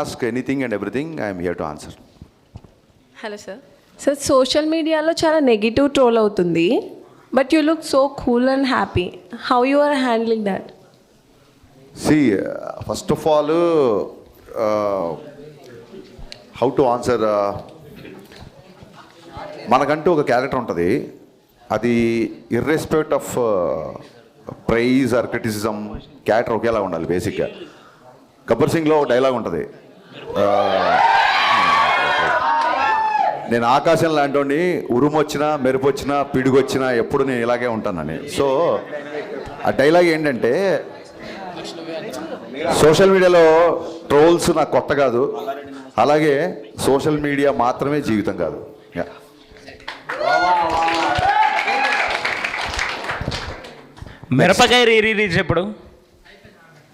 ask anything and everything, I am here to answer. Hello sir sir social మీడియాలో చాలా negative troll అవుతుంది. But you look so cool and happy how you are handling that See, uh, first of all, uh, how to answer. Uh, మనకంటూ ఒక character ఉంటుంది. అది irrespective of praise or criticism character ఒకేలా ఉండాలి బేసిక్గా గబ్బర్ సింగ్లో ఒక dialogue ఉంటుంది. నేను ఆకాశం లాంటి ఉరుమొచ్చినా మెరుపు వచ్చినా ఎప్పుడు నేను ఇలాగే ఉంటానని. సో ఆ డైలాగ్ ఏంటంటే సోషల్ మీడియాలో ట్రోల్స్ నాకు కొత్త కాదు. అలాగే సోషల్ మీడియా మాత్రమే జీవితం కాదు. మిరపకాయ రీ రిలీజ్ ఎప్పుడు?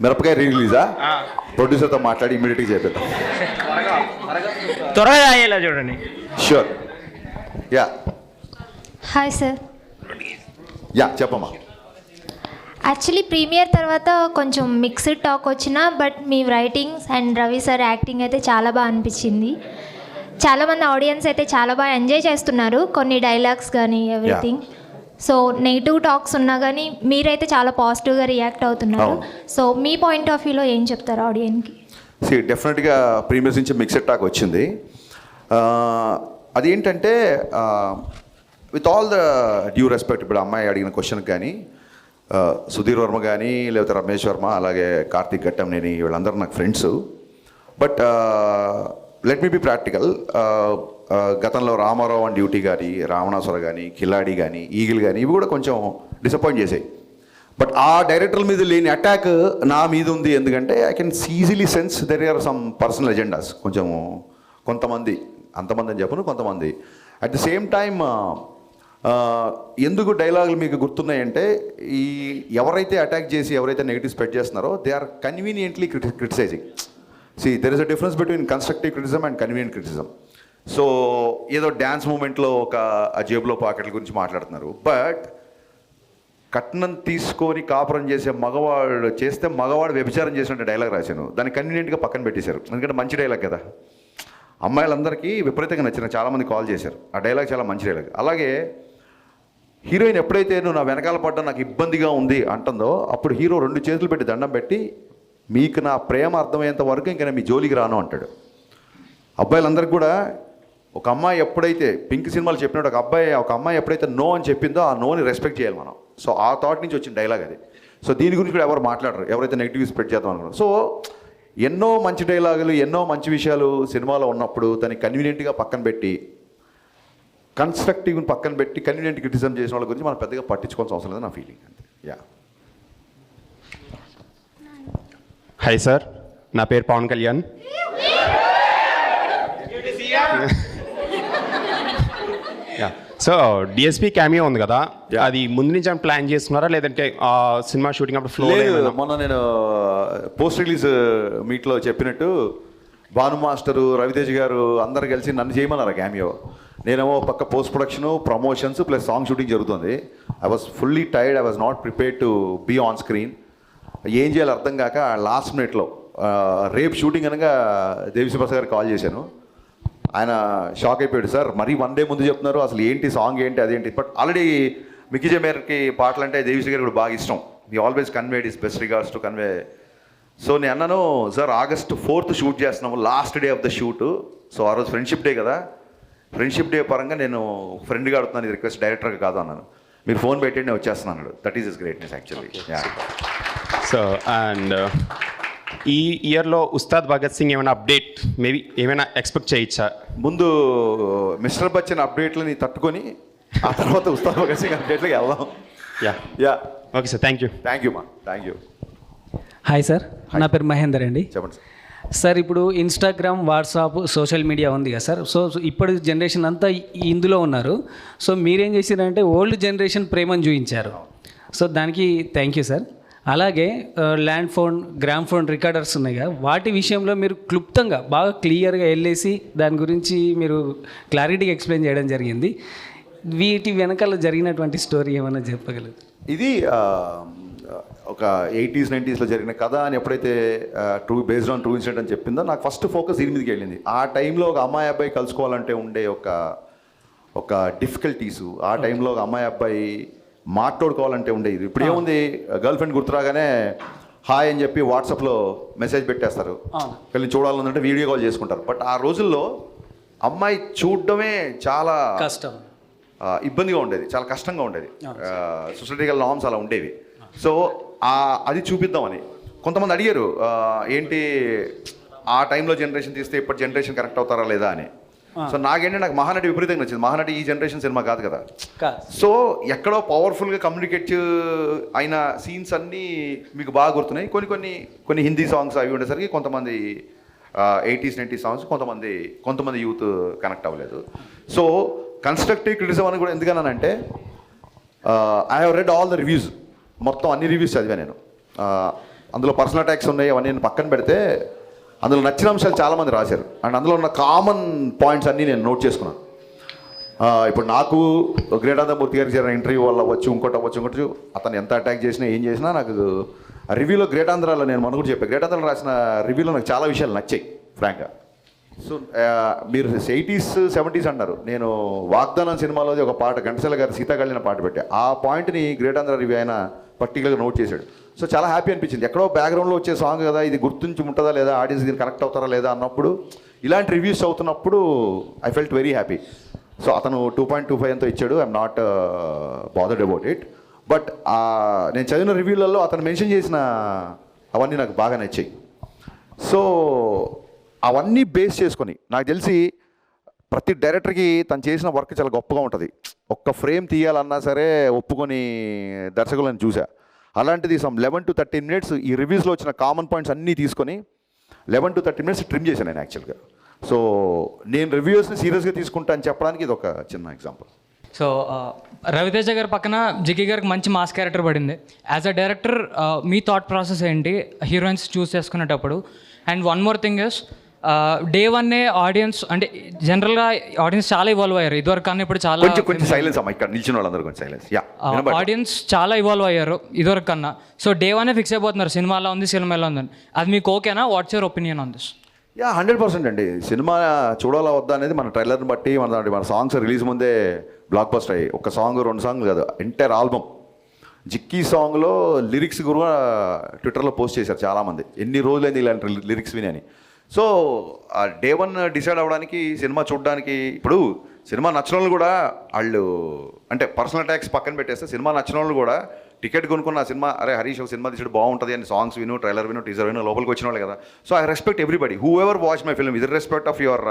మిరపకాయ రిలీజా ప్రొడ్యూసర్తో మాట్లాడి ఇమీడియట్గా చేపిద్దాం త్వరగా అయ్యేలా చూడండి. Sure ya hi sir ya చెప్పమ్మా. యాక్చువల్లీ ప్రీమియర్ తర్వాత కొంచెం మిక్స్డ్ టాక్ వచ్చిన but me writings and Ravi sir acting అయితే చాలా బాగా అనిపించింది. చాలామంది ఆడియన్స్ అయితే చాలా బాగా ఎంజాయ్ చేస్తున్నారు. కొన్ని డైలాగ్స్ కానీ ఎవ్రీథింగ్ సో నెగిటివ్ టాక్స్ ఉన్నా కానీ మీరైతే చాలా పాజిటివ్గా రియాక్ట్ అవుతున్నారు. సో మీ పాయింట్ ఆఫ్ వ్యూలో ఏం చెప్తారు ఆడియన్కి? సి డెఫినెట్గా ప్రీమియర్స్ నుంచి మిక్సెడ్ టాక్ వచ్చింది. అదేంటంటే with all the due respect ఇప్పుడు అమ్మాయి అడిగిన క్వశ్చన్ కానీ సుధీర్ వర్మ కానీ లేకపోతే రమేష్ వర్మ అలాగే కార్తీక్ ఘట్టంనేని వీళ్ళందరూ నాకు friends. But let me be practical. గతంలో రామారావు అండ్ డ్యూటీ కానీ రావణాసుర కానీ కిలాడి కానీ ఈగిల్ కానీ ఇవి కూడా కొంచెం డిసప్పాయింట్ చేసాయి. బట్ ఆ డైరెక్టర్ మీద లేని అటాక్ నా మీద ఉంది. ఎందుకంటే I can easily sense there are some personal agendas కొంచెం కొంతమంది అంతమంది అని చెప్పను కొంతమంది. అట్ ది సేమ్ టైమ్ ఎందుకు డైలాగులు మీకు గుర్తున్నాయంటే ఈ ఎవరైతే అటాక్ చేసి ఎవరైతే నెగిటివ్ స్ప్రెడ్ చేస్తున్నారో they are conveniently Kriti criticising see there is a difference between constructive criticism and convenient criticism so ఏదో డ్యాన్స్ మూమెంట్లో ఒక ఆ జేబులో పాకెట్ల గురించి మాట్లాడుతున్నారు. బట్ కట్నం తీసుకొని కాపురం చేసే మగవాడు చేస్తే మగవాడు వ్యభిచారం చేసినట్టు డైలాగ్ రాశాను. దాన్ని కన్వీనియంట్గా పక్కన పెట్టేశారు. ఎందుకంటే మంచి డైలాగ్ కదా. అమ్మాయిలందరికీ విపరీతంగా నచ్చిన చాలామంది కాల్ చేశారు. ఆ డైలాగ్ చాలా మంచి డైలాగ్. అలాగే హీరోయిన్ ఎప్పుడైతే నువ్వు నా వెనకాల పడ్డా నాకు ఇబ్బందిగా ఉంది అంటుందో అప్పుడు హీరో రెండు చేతులు పెట్టి దండం పెట్టి మీకు నా ప్రేమ అర్థమయ్యేంత వరకు ఇంకా నేను మీ జోలికి రాను అంటాడు. అబ్బాయిలందరికీ కూడా ఒక అమ్మాయి ఎప్పుడైతే పింక్ సినిమాలు చెప్పినట్టు ఒక అబ్బాయి ఒక అమ్మాయి ఎప్పుడైతే నో అని చెప్పిందో ఆ నోని రెస్పెక్ట్ చేయాలి మనం. సో ఆ థాట్ నుంచి వచ్చిన డైలాగ్ అది. సో దీని గురించి కూడా ఎవరు మాట్లాడరు. ఎవరైతే నెగిటివ్ స్ప్రెడ్ చేద్దాం అనుకున్నారు. సో ఎన్నో మంచి డైలాగులు ఎన్నో మంచి విషయాలు సినిమాలో ఉన్నప్పుడు దాన్ని కన్వీనియంట్గా పక్కన పెట్టి కన్స్ట్రక్టివ్ పక్కన పెట్టి కన్వీనియంట్ క్రిటిజం చేసిన వాళ్ళ గురించి మనం పెద్దగా పట్టించుకోవాల్సిన అవసరం లేదు నా ఫీలింగ్ అంతే. యా హాయ్ సార్ నా పేరు Pawan Kalyan. So DSP cameo ఉంది కదా. అది ముందు నుంచి ప్లాన్ చేస్తున్నారా? లేదంటే ఆ సినిమా షూటింగ్ అప్పుడు ఫ్లో మొన్న నేను పోస్ట్ రిలీజ్ మీట్లో చెప్పినట్టు భాను మాస్టరు రవితేజ్ గారు అందరు కలిసి నన్ను చేయమన్నారు క్యామియో నేనేమో పక్క post production promotions plus song shooting జరుగుతుంది. I was fully tired I was not prepare to be on screen ఏం చేయాలో అర్థం కాక లాస్ట్ మినిట్లో రేపు షూటింగ్ అనగా దేవిశ్రీ ప్రసాద్ గారికి కాల్ చేశాను. ఆయన షాక్ అయిపోయాడు సార్ మరీ వన్ డే ముందు చెప్తున్నారు అసలు ఏంటి సాంగ్ ఏంటి అదేంటి? బట్ ఆల్రెడీ మిక్కీ జమేర్కి పాటలు అంటే దేవిశ్రీ గారికి కూడా బాగా ఇష్టం. ఈ always conveyed is best regards to convey so నేను అన్నాను సార్ ఆగస్ట్ ఫోర్త్ షూట్ చేస్తున్నాము last day of the shoot so ఆ రోజు ఫ్రెండ్షిప్ డే కదా. ఫ్రెండ్షిప్ డే పరంగా నేను ఫ్రెండ్గా అడుగుతున్నాను రిక్వెస్ట్ డైరెక్టర్గా కాదు అన్నాను. మీరు ఫోన్ పెట్టండి నేను వచ్చేస్తున్నాను that is is greatness actually so and ఈ ఇయర్లో ఉస్తాద్ భగత్ సింగ్ ఏమైనా అప్డేట్ మేబీ ఏమైనా ఎక్స్పెక్ట్ చేయొచ్చా ముందు మిస్టర్ బచ్చన్ అప్డేట్లని తట్టుకొని ఆ తర్వాత ఉస్తాద్ భగత్ సింగ్ అప్డేట్లకి వెళ్దాం. Ya ya okay sir thank you thank you మా థ్యాంక్ యూ హాయ్ సార్ నా పేరు మహేందర్ అండి. చెప్పండి సార్ సార్ ఇప్పుడు ఇన్స్టాగ్రామ్ వాట్సాప్ సోషల్ మీడియా ఉంది కదా సార్ సో ఇప్పటి జనరేషన్ అంతా ఇందులో ఉన్నారు. సో మీరేం చేశారంటే ఓల్డ్ జనరేషన్ ప్రేమను చూపించారు సో దానికి థ్యాంక్ యూ సార్ అలాగే land phone gram phone recorders ఉన్నాయి కదా. వాటి విషయంలో మీరు క్లుప్తంగా బాగా క్లియర్గా వెళ్ళేసి దాని గురించి మీరు క్లారిటీగా ఎక్స్ప్లెయిన్ చేయడం జరిగింది. వీటి వెనకాల జరిగినటువంటి స్టోరీ ఏమైనా చెప్పగలదు ఇది ఒక ఎయిటీస్ నైంటీస్లో జరిగిన కథ అని ఎప్పుడైతే true based on true incident అని చెప్పిందో నాకు ఫస్ట్ ఫోకస్ దీని మీదకి వెళ్ళింది. ఆ టైంలో ఒక అమ్మాయి అబ్బాయి కలుసుకోవాలంటే ఉండే ఒక ఒక డిఫికల్టీసు ఆ టైంలో ఒక అమ్మాయి అబ్బాయి మాట్లాడుకోవాలంటే ఉండేది ఇప్పుడు ఏముంది? గర్ల్ ఫ్రెండ్ గుర్తురాగానే హాయ్ అని చెప్పి వాట్సాప్లో మెసేజ్ పెట్టేస్తారు. వీళ్ళని చూడాలనుంటే వీడియో కాల్ చేసుకుంటారు. బట్ ఆ రోజుల్లో అమ్మాయి చూడడమే చాలా కష్టం. ఇబ్బందిగా ఉండేది. చాలా కష్టంగా ఉండేది. సొసైటీకల్ నామ్స్ అలా ఉండేవి. సో అది చూపిద్దామని. కొంతమంది అడిగారు ఏంటి? ఆ టైంలో జనరేషన్ తీస్తే ఇప్పటి జనరేషన్ కరెక్ట్ అవుతారా లేదా అని. సో నాకేంటి నాకు మహానటి విపరీతంగా నచ్చింది. మహానటి ఈ జనరేషన్ సినిమా కాదు కదా. సో ఎక్కడో పవర్ఫుల్గా కమ్యూనికేట్ అయిన సీన్స్ అన్నీ మీకు బాగా గుర్తున్నాయి. కొన్ని కొన్ని కొన్ని హిందీ సాంగ్స్ అవి ఉండేసరికి కొంతమంది ఎయిటీస్ నైంటీ సాంగ్స్ కొంతమంది కొంతమంది యూత్ కనెక్ట్ అవ్వలేదు. సో కన్స్ట్రక్టివ్ క్రిటిసిజం అని కూడా ఎందుకన్నానంటే I have read all the reviews మొత్తం అన్ని రివ్యూస్ చదివా నేను. అందులో పర్సనల్ అటాక్స్ ఉన్నాయి అవన్నీ నేను పక్కన పెడితే అందులో నచ్చిన అంశాలు చాలామంది రాశారు. అండ్ అందులో ఉన్న కామన్ పాయింట్స్ అన్నీ నేను నోట్ చేసుకున్నాను. ఇప్పుడు నాకు గ్రేటానందమూర్తి గారికి జరిగిన ఇంటర్వ్యూ వల్ల వచ్చి ఇంకోటి అవ్వచ్చు ఇంకోటి అతను ఎంత అటాక్ చేసినా ఏం చేసినా నాకు రివ్యూలో గ్రేటాంధ్రాలో నేను మన కూడా చెప్పాను గ్రేటాంధ్రలో రాసిన రివ్యూలో నాకు చాలా విషయాలు నచ్చాయి ఫ్రాంక్గా. సో మీరు ఎయిటీస్ సెవెంటీస్ అన్నారు. నేను వాగ్దానం సినిమాలో ఒక పాట ఘంటసాల గారి సీతాకళ్యాణ పాట పెట్టా. ఆ పాయింట్ని గ్రేటాంధ్ర రివ్యూ ఆయన పర్టికులర్గా నోట్ చేశాడు. సో చాలా హ్యాపీ అనిపించింది. ఎక్కడో బ్యాక్గ్రౌండ్లో వచ్చే సాంగ్ కదా ఇది గుర్తుంచి ఉంటుందా లేదా ఆడియన్స్ దీన్ని కనెక్ట్ అవుతారా లేదా అన్నప్పుడు ఇలాంటి రివ్యూస్ అవుతున్నప్పుడు I felt very happy so అతను టూ పాయింట్ టూ ఫైవ్ ఎంతో ఇచ్చాడు. I'm not bothered about it but నేను చదివిన రివ్యూలలో అతను మెన్షన్ చేసిన అవన్నీ నాకు బాగా నచ్చాయి. సో అవన్నీ బేస్ చేసుకొని నాకు తెలిసి ప్రతి డైరెక్టర్కి తను చేసిన వర్క్ చాలా గొప్పగా ఉంటుంది. ఒక్క ఫ్రేమ్ తీయాలన్నా సరే ఒప్పుకొని దర్శకులను చూసా. అలాంటిది some eleven to thirteen minutes ఈ రివ్యూస్లో వచ్చిన కామన్ పాయింట్స్ అన్నీ తీసుకొని eleven to thirty minutes trim చేశాను నేను యాక్చువల్గా సో నేను రివ్యూస్ని సీరియస్గా తీసుకుంటా అని చెప్పడానికి ఇది ఒక చిన్న ఎగ్జాంపుల్ సో uh, రవితేజ గారి పక్కన జిగ్గి గారికి మంచి మాస్ క్యారెక్టర్ పడింది. యాజ్ అ డైరెక్టర్ మీ థాట్ ప్రాసెస్ ఏంటి? హీరోయిన్స్ చూస్ చేసుకునేటప్పుడు. And one more thing is day వన్నే ఆడియన్స్ అంటే జనరల్గా ఆడియన్స్ చాలా ఇవాల్వ్ అయ్యారు. ఇదివరకు కానీ ఇప్పుడు చాలా కొంచెం కొంచెం సైలెన్స్ అమ్మా ఇక్కడ నిల్చిన వాళ్ళందరూ కొంచెం సైలెన్స్ యా ఆడియన్స్ చాలా ఇవాల్వ్ అయ్యారు ఇదివరకు కన్నా. సో డే వన్నే ఫిక్స్ అయిపోతున్నారు. సినిమా ఎలా ఉంది సినిమా ఎలా ఉందని అది మీకు ఓకేనా what's your opinion on this ya hundred percent అండి. సినిమా చూడాలా వద్దా అనేది మన ట్రైలర్ని బట్టి మన మన సాంగ్స్ రిలీజ్ ముందే బ్లాక్ బస్టర్ అయ్యి ఒక సాంగ్ రెండు సాంగ్ కాదు ఎంటైర్ ఆల్బమ్ జిక్కీ సాంగ్లో లిరిక్స్ కూడా ట్విట్టర్లో పోస్ట్ చేశారు చాలామంది. ఎన్ని రోజులైంది ఇలాంటి లిరిక్స్ విని అని. సో ఆ డే వన్ డిసైడ్ అవ్వడానికి సినిమా చూడడానికి ఇప్పుడు సినిమా నచ్చిన వాళ్ళు కూడా వాళ్ళు అంటే పర్సనల్ ట్యాక్స్ పక్కన పెట్టేస్తే సినిమా నచ్చిన వాళ్ళు కూడా టికెట్ కొనుక్కున్న సినిమా అరే హరీష్ సినిమా తీసాడు బాగుంటుంది అని సాంగ్స్ విను ట్రైలర్ విను టీజర్ విను లోపలికి వచ్చిన వాళ్ళు కదా. So I respect everybody. Whoever watch my film with respect of your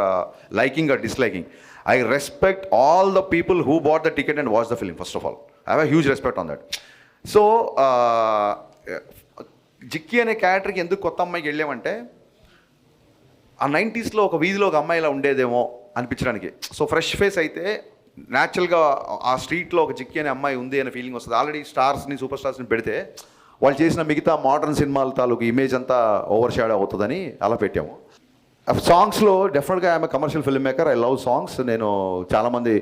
liking or disliking. I respect all the people who bought the ticket and watch the film first of all. I have huge respect on that. So Jikki అనే క్యారెక్టర్కి ఎందుకు కొత్త అమ్మాయికి వెళ్ళామంటే ఆ నైంటీస్లో ఒక వీధిలో ఒక అమ్మాయి ఇలా ఉండేదేమో అనిపించడానికి. సో ఫ్రెష్ ఫేస్ అయితే న్యాచురల్గా ఆ స్ట్రీట్లో ఒక చిక్కి అనే అమ్మాయి ఉంది అనే ఫీలింగ్ వస్తుంది. ఆల్రెడీ స్టార్స్ని సూపర్ స్టార్స్ని పెడితే వాళ్ళు చేసిన మిగతా మోడర్న్ సినిమాల తాలూకు ఇమేజ్ అంతా ఓవర్ షాడో అవుతుందని అలా పెట్టాము. సాంగ్స్లో డెఫినెట్గా ఆమె commercial film maker. I love songs. నేను చాలామంది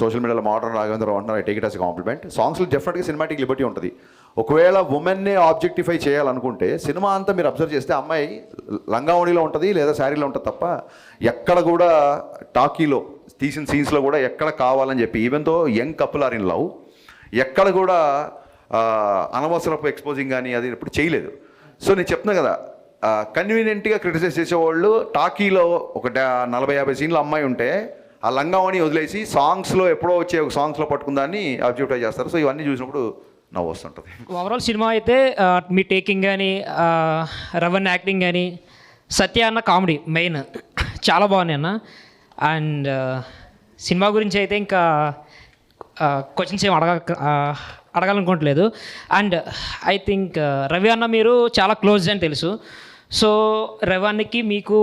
సోషల్ మీడియాలో మోడర్న్ రాఘవేంద్ర అంటున్నారు I take it as compliment. సాంగ్స్లో డెఫినెట్గా సినిమాటిక్ లిబర్టీ ఉంటుంది. ఒకవేళ ఉమెన్నే ఆబ్జెక్టిఫై చేయాలనుకుంటే సినిమా అంతా మీరు అబ్జర్వ్ చేస్తే అమ్మాయి లంగావణిలో ఉంటుంది లేదా శారీలో ఉంటుంది తప్ప ఎక్కడ కూడా టాకీలో తీసిన సీన్స్లో కూడా ఎక్కడ కావాలని చెప్పి ఈవెన్తో young couple are in love ఎక్కడ కూడా అనవసరపు ఎక్స్పోజింగ్ కానీ అది ఇప్పుడు చేయలేదు. సో నేను చెప్తున్నా కదా కన్వీనియంట్గా క్రిటిసైజ్ చేసేవాళ్ళు టాకీలో ఒక నలభై యాభై సీన్లు అమ్మాయి ఉంటే ఆ లంగావణి వదిలేసి సాంగ్స్లో ఎప్పుడో వచ్చే ఒక సాంగ్స్లో పట్టుకుందాన్ని అబ్జెక్టివ్ చేస్తారు. సో ఇవన్నీ చూసినప్పుడు నవ్వు వస్తుంటుంది ఓవరాల్ సినిమా అయితే మీ టేకింగ్ కానీ రవన్ యాక్టింగ్ కానీ సత్య అన్న కామెడీ మెయిన్. చాలా బాగున్నాయి అన్న. అండ్ సినిమా గురించి అయితే ఇంకా క్వశ్చన్స్ ఏం అడగ అడగాలనుకోవట్లేదు. అండ్ ఐ థింక్ రవి అన్న మీరు చాలా క్లోజ్ అని తెలుసు. సో రవి అన్నకి మీకు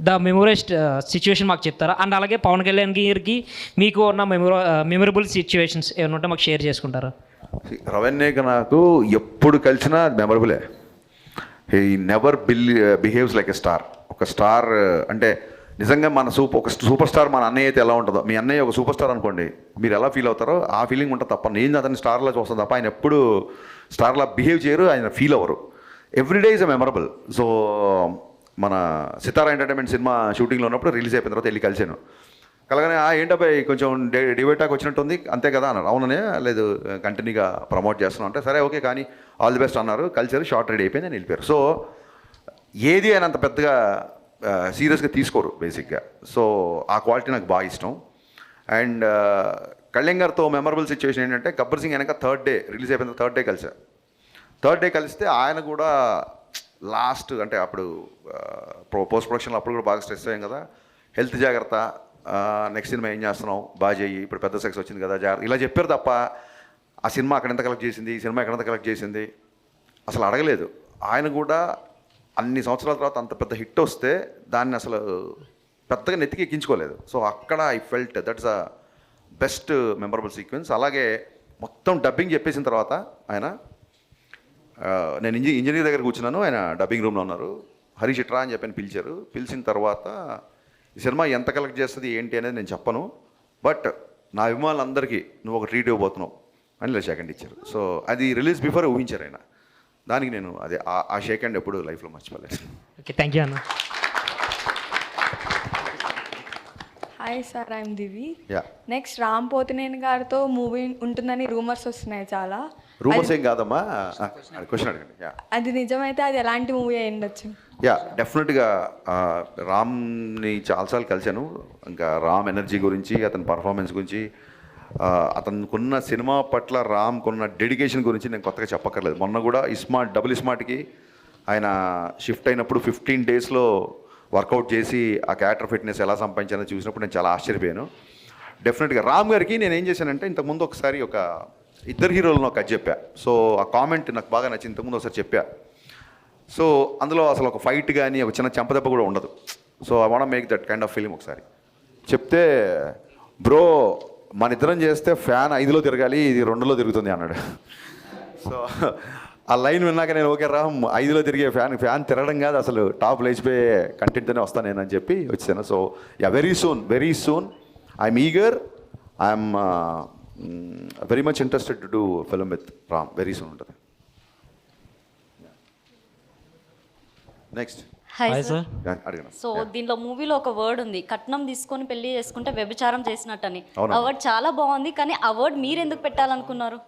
ద మెమొరైజ్డ్ సిచ్యువేషన్ మాకు చెప్తారా? అండ్ అలాగే పవన్ కళ్యాణ్ గారికి మీకు ఉన్న మెమొర మెమొరబుల్ సిచ్యువేషన్స్ ఏమైనా ఉంటే మాకు షేర్ చేసుకుంటారా? రవణ్యక నాకు ఎప్పుడు కలిసినా మెమొరబులే. He never bill behaves like a star. ఒక స్టార్ అంటే నిజంగా మన సూపర్ ఒక సూపర్ స్టార్ మన అన్నయ్య అయితే ఎలా ఉంటుందో. మీ అన్నయ్య ఒక సూపర్ స్టార్ అనుకోండి మీరు ఎలా ఫీల్ అవుతారో ఆ ఫీలింగ్ ఉంటుంది తప్ప నేను అతని స్టార్లా చూస్తాను తప్ప ఆయన ఎప్పుడు స్టార్లా బిహేవ్ చేయరు ఆయన ఫీల్ అవ్వరు. Everyday is a memorable so మన సితారా ఎంటర్టైన్మెంట్ సినిమా షూటింగ్లో ఉన్నప్పుడు రిలీజ్ అయిపోయిన తర్వాత వెళ్ళి కలిశాను. కలగానే "ఆ, ఏంటబ్బాయి కొంచెం డే డివేటాక్ వచ్చినట్టుంది? అంతే కదా అన్నారు. అవుననే లేదు కంటిన్యూగా ప్రమోట్ చేస్తున్నాం అంటే సరే ఓకే కానీ ఆల్ ది బెస్ట్ అన్నారు. కలిసారు షార్ట్ రెడీ అయిపోయింది నేను వెళ్ళిపోయారు. సో ఏది ఆయన అంత పెద్దగా సీరియస్గా తీసుకోరు బేసిక్గా. సో ఆ క్వాలిటీ నాకు బాగా ఇష్టం. అండ్ కళ్యాణ్ గారితో మెమరబుల్ సిచ్యువేషన్ ఏంటంటే గబ్బర్ సింగ్ వెనక థర్డ్ డే రిలీజ్ అయిపోయిన థర్డ్ డే కలిసా థర్డ్ డే కలిస్తే ఆయన కూడా లాస్ట్ అంటే అప్పుడు పోస్ట్ ప్రొడక్షన్లో అప్పుడు కూడా బాగా స్ట్రెస్ అయ్యాం కదా. హెల్త్ జాగ్రత్త నెక్స్ట్ సినిమా ఏం చేస్తున్నావు? బాగా చేయి ఇప్పుడు పెద్ద సెక్స్ వచ్చింది కదా జాగ్రత్త ఇలా చెప్పారు తప్ప ఆ సినిమా అక్కడ ఎంత కలెక్ట్ చేసింది ఈ సినిమా ఎక్కడంత కలెక్ట్ చేసింది? అసలు అడగలేదు. ఆయన కూడా అన్ని సంవత్సరాల తర్వాత అంత పెద్ద హిట్ వస్తే దాన్ని అసలు పెద్దగా నెత్తికి ఎక్కించుకోలేదు. సో అక్కడ I felt that's a best memorable sequence అలాగే మొత్తం డబ్బింగ్ చెప్పేసిన తర్వాత ఆయన నేను ఇంజ ఇంజనీర్ దగ్గర కూర్చున్నాను. ఆయన డబ్బింగ్ రూమ్లో ఉన్నారు. హరీష్ ఇట్రా అని చెప్పని పిలిచారు. పిలిచిన తర్వాత ఈ సినిమా ఎంత కలెక్ట్ చేస్తుంది ఏంటి అనేది నేను చెప్పను. బట్ నా అభిమానులందరికీ నువ్వు ఒక ట్రీట్ ఇవ్వబోతున్నావు అని ఇలా షేక్ హ్యాండ్ ఇచ్చారు. సో అది రిలీజ్ బిఫోర్ ఊహించారు ఆయన. దానికి నేను అదే ఆ- ఆ షేక్ హ్యాండ్ ఎప్పుడు లైఫ్లో మర్చిపోలేదు. ఓకే థ్యాంక్ యూ అన్న. Hi sir I'm Divi. Ya. Next Ram Pothineni గారితో మూవీ ఉంటుందని రూమర్స్ వస్తున్నాయి చాలా. రూమర్స్ ఏం కాదమ్మా? క్వశ్చన్ అడగండి యా. అది నిజమైతే అది ఎలాంటి మూవీ అయి ఉండొచ్చు? యా డెఫినెట్గా రామ్ని చాలాసార్లు కలిశాను. ఇంకా రామ్ ఎనర్జీ గురించి అతని పర్ఫార్మెన్స్ గురించి అతనుకున్న సినిమా పట్ల రామ్కున్న డెడికేషన్ గురించి నేను కొత్తగా చెప్పక్కర్లేదు. మొన్న కూడా ఇస్మార్ట్ డబుల్ ఇస్మార్ట్కి ఆయన షిఫ్ట్ అయినప్పుడు ఫిఫ్టీన్ డేస్లో వర్కౌట్ చేసి ఆ క్యారెక్టర్ ఫిట్నెస్ ఎలా సంపాదించానో చూసినప్పుడు నేను చాలా ఆశ్చర్యపోయాను. డెఫినెట్గా రామ్ గారికి నేను ఏం చేశానంటే ఇంతకుముందు ఒకసారి ఒక ఇద్దరు హీరోలను ఒక అది చెప్పా. సో ఆ కామెంట్ నాకు బాగా నచ్చింది. ఇంతకుముందు ఒకసారి చెప్పా. సో అందులో అసలు ఒక ఫైట్ కానీ ఒక చిన్న చెంపదెబ్బ కూడా ఉండదు. So I want make that kind of film ఒకసారి. చెప్తే బ్రో మన ఇద్దరం చేస్తే ఫ్యాన్ ఐదులో తిరగాలి ఇది రెండులో తిరుగుతుంది అన్నాడు. సో ఆ లైన్ విన్నాక నేను ఓకే రా ఐదులో తిరిగే ఫ్యాన్ ఫ్యాన్ తిరగడం కాదు అసలు. టాప్ లేచిపోయే కంటెంట్తోనే వస్తాను నేను అని చెప్పి వచ్చాను so ya very soon very soon I'm eager I'm very much interested to do film with Ram very soon ఉంటుంది. నెక్స్ట్ హాయ్ సార్ సో దీనిలో మూవీలో ఒక వర్డ్ ఉంది. కట్నం తీసుకొని పెళ్ళి చేసుకుంటే వ్యభిచారం చేసినట్టని. అవునా? ఆ వర్డ్ చాలా బాగుంది కానీ ఆ వర్డ్ మీరు ఎందుకు పెట్టాలనుకున్నారు?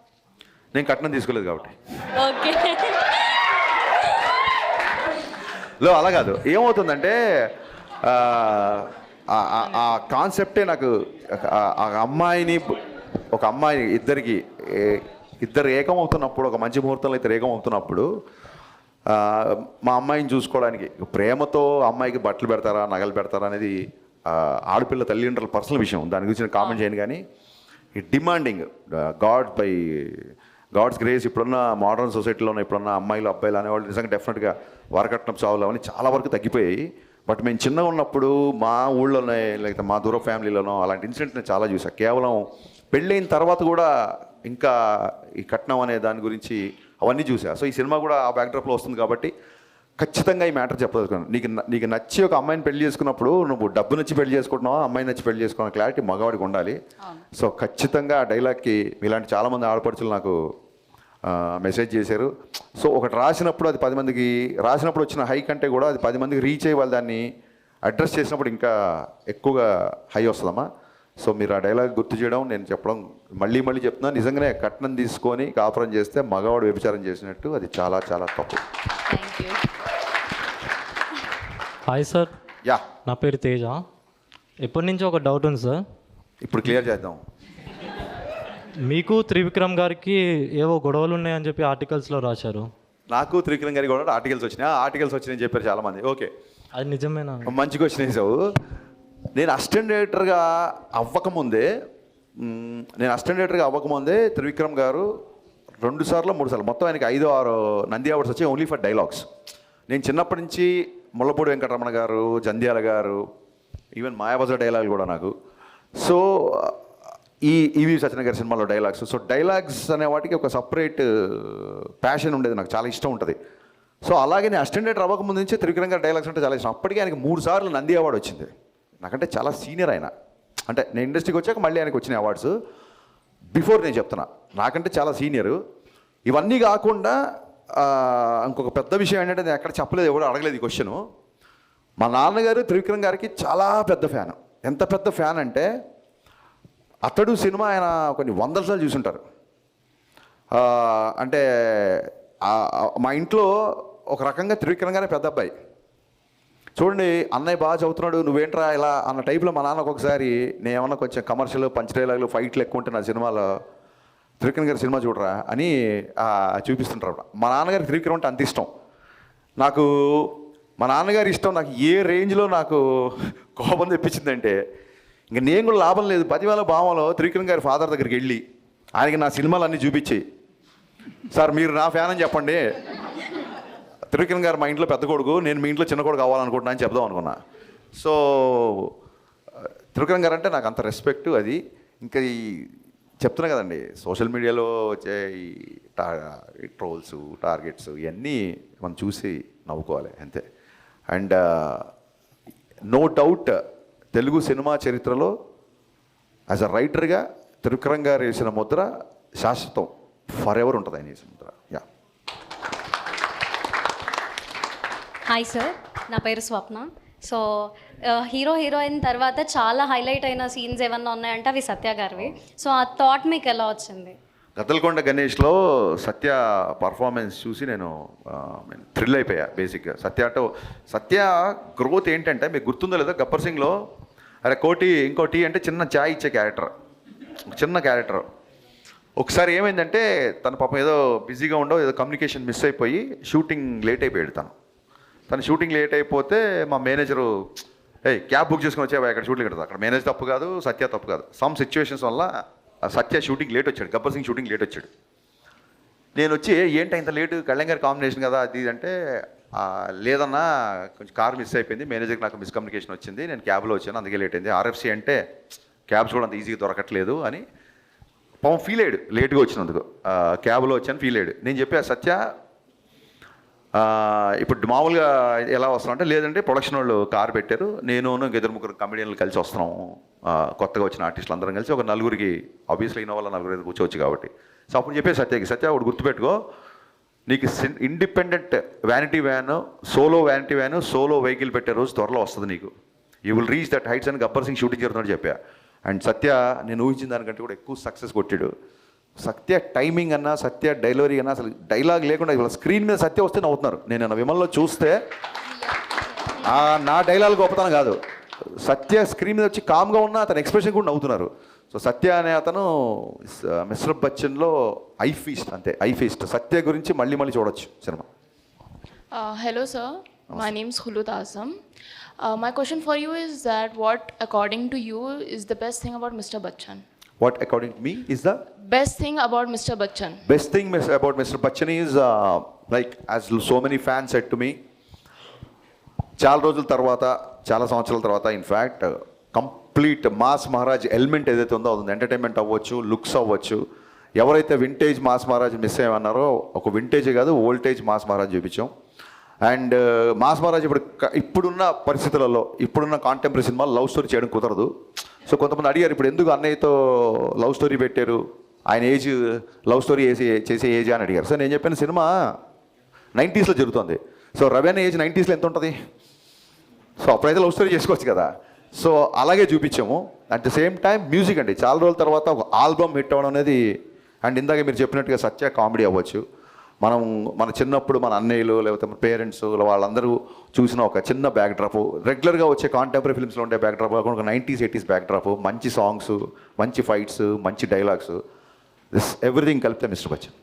నేను కట్నం తీసుకోలేదు కాబట్టి. లో అలా కాదు. ఏమవుతుందంటే ఆ, కాన్సెప్టే నాకు ఆ- అమ్మాయిని ఒక అమ్మాయి ఇద్దరికి ఇద్దరు ఏకమవుతున్నప్పుడు ఒక మంచి ముహూర్తంలో ఇద్దరు ఏకమవుతున్నప్పుడు ఆ, మా అమ్మాయిని చూసుకోవడానికి ప్రేమతో అమ్మాయికి బట్టలు పెడతారా నగలు పెడతారా అనేది ఆడపిల్ల తల్లిదండ్రుల పర్సనల్ విషయం. దాని గురించి నేను కామెంట్ చేయను కానీ ఈ demanding god by god's grace ఇప్పుడున్న మోడర్న్ సొసైటీలో ఇప్పుడున్న అమ్మాయిలు అబ్బాయిలు అనేవాళ్ళు నిజంగా డెఫినెట్గా వరకట్నం చావులు అవన్నీ చాలా వరకు తగ్గిపోయాయి. బట్ మేము చిన్నగా ఉన్నప్పుడు మా ఊళ్ళోనే లేకపోతే మా దూర ఫ్యామిలీలోనో అలాంటి ఇన్సిడెంట్ నేను చాలా చూసా. కేవలం పెళ్ళైన తర్వాత కూడా ఇంకా ఈ కట్నం అనే దాని గురించి అవన్నీ చూసా. సో ఈ సినిమా కూడా ఆ బ్యాక్డ్రాప్లో వస్తుంది కాబట్టి ఖచ్చితంగా ఈ మ్యాటర్ చెప్పదలుచుకున్నాను. నీకు నీకు నచ్చి ఒక అమ్మాయిని పెళ్ళి చేసుకున్నప్పుడు నువ్వు డబ్బు నచ్చి పెళ్ళి చేసుకుంటున్నావా అమ్మాయి నచ్చి పెళ్ళి చేసుకున్న క్లారిటీ మగవాడికి ఉండాలి. సో ఖచ్చితంగా ఆ డైలాగ్కి ఇలాంటి చాలామంది ఆడపడుచులు నాకు మెసేజ్ చేశారు. సో ఒకటి రాసినప్పుడు అది పది మందికి రాసినప్పుడు వచ్చిన హై కంటే కూడా అది పది మందికి రీచ్ అయ్యి వాళ్ళు దాన్ని అడ్రస్ చేసినప్పుడు ఇంకా ఎక్కువగా హై వస్తుందమ్మా. సో మీరు ఆ డైలాగ్ గుర్తు చేయడం నేను చెప్పడం మళ్ళీ మళ్ళీ చెప్తున్నా. నిజంగానే కట్నం తీసుకొని కాపురం చేస్తే మగవాడు వ్యభిచారం చేసినట్టు అది చాలా చాలా తప్పు. Thank you hi sir ya. నా పేరు తేజ. ఎప్పటి నుంచి ఒక డౌట్ ఉంది సార్ ఇప్పుడు క్లియర్ చేద్దాం. మీకు త్రివిక్రమ్ గారికి ఏవో గొడవలు ఉన్నాయని చెప్పి ఆర్టికల్స్లో రాశారు. నాకు త్రికరణ్ గారికి కూడా ఆర్టికల్స్ వచ్చినాయి. ఆర్టికల్స్ వచ్చినాయని చెప్పారు చాలామంది. ఓకే. అది నిజమేనా? మంచి క్వశ్చన్ వేసావు నేను అసిస్టెంట్ డైరెక్టర్గా అవ్వకముందే నేను అసిస్టెంట్ డైరెక్టర్గా అవ్వకముందే త్రివిక్రమ్ గారు రెండు సార్లు మూడు సార్లు మొత్తం ఆయనకి ఐదు ఆరు నంది అవార్డ్స్ వచ్చాయి ఓన్లీ ఫర్ డైలాగ్స్ నేను చిన్నప్పటి నుంచి ముళ్ళపూడి వెంకటరమణ గారు జంధ్యాల గారు ఈవెన్ మాయాబజార్ డైలాగ్ కూడా నాకు. సో ఈ ఈవి సత్యన గారి సినిమాలో డైలాగ్స్. సో డైలాగ్స్ అనే వాటికి ఒక సపరేట్ ప్యాషన్ ఉండేది నాకు. చాలా ఇష్టం ఉంటుంది. సో అలాగే నేను అస్టెండెడ్ డైరెక్టర్ అవ్వకముందు నుంచి త్రివిక్రమ్ గారి డైలాగ్స్ అంటే చాలా ఇష్టం. అప్పటికే ఆయనకి మూడు సార్లు నంది అవార్డు వచ్చింది. నాకంటే చాలా సీనియర్ ఆయన. అంటే నేను ఇండస్ట్రీకి వచ్చాక మళ్ళీ ఆయనకు వచ్చిన అవార్డ్స్. బిఫోర్ నేను చెప్తున్నా. నాకంటే చాలా సీనియరు. ఇవన్నీ కాకుండా ఇంకొక పెద్ద విషయం ఏంటంటే నేను ఎక్కడ చెప్పలేదు ఎవరు అడగలేదు ఈ క్వశ్చను మా నాన్నగారు త్రివిక్రమ్ గారికి చాలా పెద్ద ఫ్యాన్. ఎంత పెద్ద ఫ్యాన్ అంటే అతడు సినిమా ఆయన కొన్ని వందల సార్లు చూసుంటారు. అంటే మా ఇంట్లో ఒక రకంగా త్రివిక్రమ్ గారే పెద్ద అబ్బాయి. చూడండి అన్నయ్య బాగా చదువుతున్నాడు నువ్వేంట్రా ఇలా అన్న టైప్లో మా నాన్న ఒక్కొక్కసారి నేను ఏమన్నా కొంచెం కమర్షియల్ పంచ్ డైలాగులు ఫైట్లు ఎక్కువ ఉంటే నా సినిమాలో త్రివిక్రమ్ గారి సినిమా చూడరా అని చూపిస్తుంటారు మా నాన్నగారి త్రివిక్రమ్ అంటే అంత ఇష్టం. నాకు మా నాన్నగారి ఇష్టం నాకు ఏ రేంజ్లో నాకు కోపం తెప్పించిందంటే ఇంక నేను కూడా లాభం లేదు. పదివేల భావంలో త్రివిక్రమ్ గారి ఫాదర్ దగ్గరికి వెళ్ళి ఆయనకి నా సినిమాలు అన్నీ చూపించి సార్ మీరు నా ఫ్యాన్ అని చెప్పండి. త్రివిక్రమ్ గారు మా ఇంట్లో పెద్ద కొడుకు నేను మీ ఇంట్లో చిన్న కొడుకు అవ్వాలనుకుంటున్నా అని చెప్దాం అనుకున్నా. సో త్రివిక్రమ్ గారు అంటే నాకు అంత రెస్పెక్ట్ అది. ఇంకా ఈ చెప్తున్నా కదండి సోషల్ మీడియాలో వచ్చే ఈ టా ట్రోల్స్ టార్గెట్స్ ఇవన్నీ మనం చూసి నవ్వుకోవాలి అంతే. అండ్ నో డౌట్ తెలుగు సినిమా చరిత్రలో యాజ్ అ రైటర్గా త్రివిక్రమ్ గారు వేసిన ముద్ర శాశ్వతం. ఫర్ ఎవర్ ఉంటుంది ఆయన వేసిన ముద్ర. యా. హాయ్ సార్ నా పేరు స్వప్న. సో హీరో హీరోయిన్ తర్వాత చాలా హైలైట్ అయిన సీన్స్ ఏమన్నా ఉన్నాయంటే అవి సత్య గారివి. సో ఆ థాట్ మీకు ఎలా వచ్చింది? గద్దలకొండ గణేష్లో సత్య పర్ఫార్మెన్స్ చూసి నేను థ్రిల్ అయిపోయా బేసిక్గా. సత్య అంటే సత్య గ్రోత్ ఏంటంటే మీకు గుర్తుందో లేదో గబ్బర్ సింగ్లో అరే కోటి ఇంకోటి అంటే చిన్న చాయ్ ఇచ్చే క్యారెక్టర్. చిన్న క్యారెక్టర్. ఒకసారి ఏమైందంటే తన పాపం ఏదో బిజీగా ఉండో ఏదో కమ్యూనికేషన్ మిస్ అయిపోయి షూటింగ్ లేట్ అయిపోయాడు తను. తన షూటింగ్ లేట్ అయిపోతే మా మేనేజరు ఏ క్యాబ్ బుక్ చేసుకుని వచ్చావా అక్కడ షూటింగ్ పెడతా అక్కడ మేనేజ్ తప్పు కాదు సత్య తప్పు కాదు. సమ్ సిచ్యువేషన్స్ వల్ల సత్య షూటింగ్ లేట్ వచ్చాడు. గబ్బర్ సింగ్ షూటింగ్ లేట్ వచ్చాడు. నేను వచ్చి ఏంటి ఇంత లేటు? కళ్యాణ్ గారి కాంబినేషన్ కదా అది అంటే లేదన్నా కొంచెం కార్ మిస్ అయిపోయింది. మేనేజర్కి నాకు మిస్కమ్యూనికేషన్ వచ్చింది. నేను క్యాబ్లో వచ్చాను అందుకే లేట్ అయింది. ఆర్ఎఫ్సి అంటే క్యాబ్స్ కూడా అంత ఈజీగా దొరకట్లేదు అని. పాపం ఫీల్ అయ్యాడు. లేట్గా వచ్చినందుకు. క్యాబ్లో వచ్చాను ఫీల్ అయ్యాడు. నేను చెప్పా సత్య ఇప్పుడు మామూలుగా ఎలా వస్తాం అంటే లేదంటే ప్రొడక్షన్ వాళ్ళు కార్ పెట్టారు. నేను ఇద్దరు ముగ్గురు కమెడియన్లు కలిసి వస్తున్నాం. కొత్తగా వచ్చిన ఆర్టిస్టులు అందరం కలిసి ఒక నలుగురికి ఆబ్వియస్లీ అయిన వాళ్ళ నలుగురు ఐదు కూర్చోవచ్చు కాబట్టి. సో అప్పుడు చెప్పే సత్యకి సత్య ఒకటి గుర్తుపెట్టుకో నీకు independent vanity van solo vanity van solo vehicle పెట్టే రోజు త్వరలో వస్తుంది నీకు. You will reach that heights అని గబ్బర్ సింగ్ షూటింగ్ జరుగుతున్నాడు చెప్పా. అండ్ సత్య నేను ఊహించిన దానికంటే కూడా ఎక్కువ సక్సెస్ కొట్టాడు. సత్య టైమింగ్ అన్నా సత్య డైలరీ అన్నా అసలు డైలాగ్ లేకుండా ఇవాళ స్క్రీన్ మీద సత్య వస్తే నవ్వుతున్నారు. నేను విమల్లో చూస్తే నా డైలాగ్ గొప్పతనం కాదు. సత్య స్క్రీన్ మీద వచ్చి కామ్గా ఉన్న అతని ఎక్స్ప్రెషన్ కూడా నవ్వుతున్నారు. సో సత్య అనే అతను మిస్టర్ బచ్చన్లో ఐ ఫీస్ట్ అంతే ఐ ఫీస్ట్ సత్య గురించి మళ్ళీ మళ్ళీ చూడొచ్చు సినిమా. Uh, hello, sir. My name is Hulut Azam. Uh, my question for you is that what, according to you, is the best thing about Mr. Bachchan? Best thing about Mr. Bachchan. Best thing about Mr Bachchan is like as so many fans set to me చాలా రోజుల తర్వాత చాలా సంవత్సరాల తర్వాత in fact complete mass Maharaj element ఏదైతే ఉందో అది entertainment అవ్వచ్చు లుక్స్ అవ్వచ్చు ఎవరైతే వింటేజ్ మాస్ మహారాజ్ మిస్ అయ్యమన్నారో ఒక వింటేజ్ కాదు ఓల్టేజ్ మాస్ మహారాజ్ చూపించాం అండ్ మాస్ మహారాజ్ ఇప్పుడు క- ఇప్పుడున్న పరిస్థితులలో ఇప్పుడున్న కాంటెంపరీ సినిమాలు లవ్ స్టోరీ చేయడం కుదరదు సో కొంతమంది అడిగారు ఇప్పుడు ఎందుకు అన్నయ్యతో లవ్ స్టోరీ పెట్టారు? ఆయన ఏజ్ లవ్ స్టోరీ వేసి చేసే ఏజ్ అని అడిగారు. సో నేను చెప్పిన సినిమా నైంటీస్లో జరుగుతుంది. సో రవి రవేణ ఏజ్ నైంటీస్లో ఎంత ఉంటుంది? సో అప్పుడైతే లవ్ స్టోరీ చేసుకోవచ్చు కదా. సో అలాగే చూపించాము. At the same time music అండి. చాలా రోజుల తర్వాత ఒక ఆల్బమ్ హిట్ అవ్వడం అనేది అండ్ ఇందాక మీరు చెప్పినట్టుగా సత్య కామెడీ అవ్వచ్చు. మనం మన చిన్నప్పుడు మన అన్నయ్యలు లేకపోతే మన పేరెంట్స్ వాళ్ళందరూ చూసిన ఒక చిన్న బ్యాక్ డ్రాప్ రెగ్యులర్గా వచ్చే కాంటెంపరీ ఫిల్మ్స్లో ఉండే బ్యాక్ డ్రాప్ కాకుండా ఒక నైంటీస్ ఎయిటీస్ బ్యాక్ డ్రాప్ మంచి సాంగ్స్ మంచి ఫైట్స్ మంచి డైలాగ్స్ దిస్ ఎవ్రీథింగ్ కలిపితే మిస్టర్ బచ్చన్.